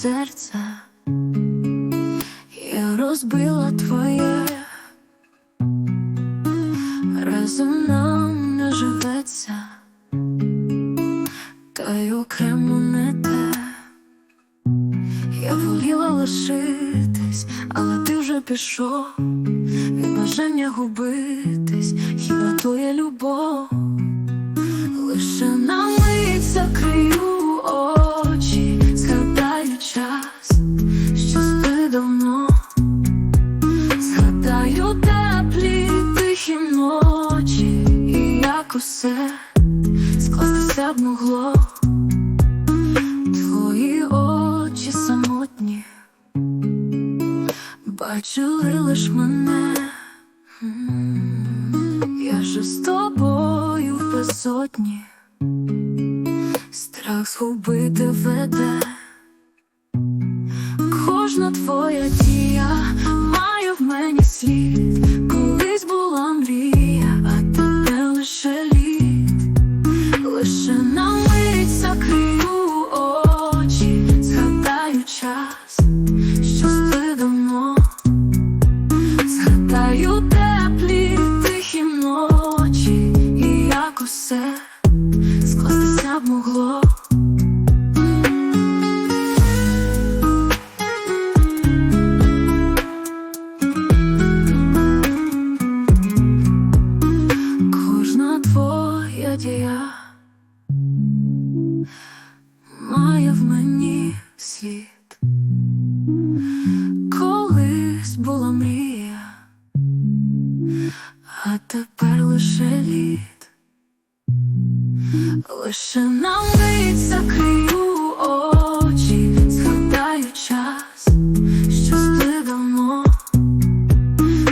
серце, я розбила твоє, разом нам не живеться, та й окремо не те. Я воліла лишитись, але ти вже пішов від бажання губитись, хіба то є любов? Лише на мить закрию як усе скластися б могло. Твої очі самотні, бачили лиш мене. Я же з тобою в безодні, страх згубити веде. Кожна твоя дія має в мені слід. Мить закрию очі, згадаю час, що спи давно, згадаю теплі тихі ночі, і як усе скластися б могло. Кожна твоя дія має в мені слід. Колись була мрія, а тепер лише лід. Лише на мить закрию очі, згадаю час, що давно,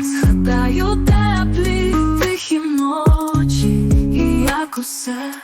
згадаю теплі тихі як усе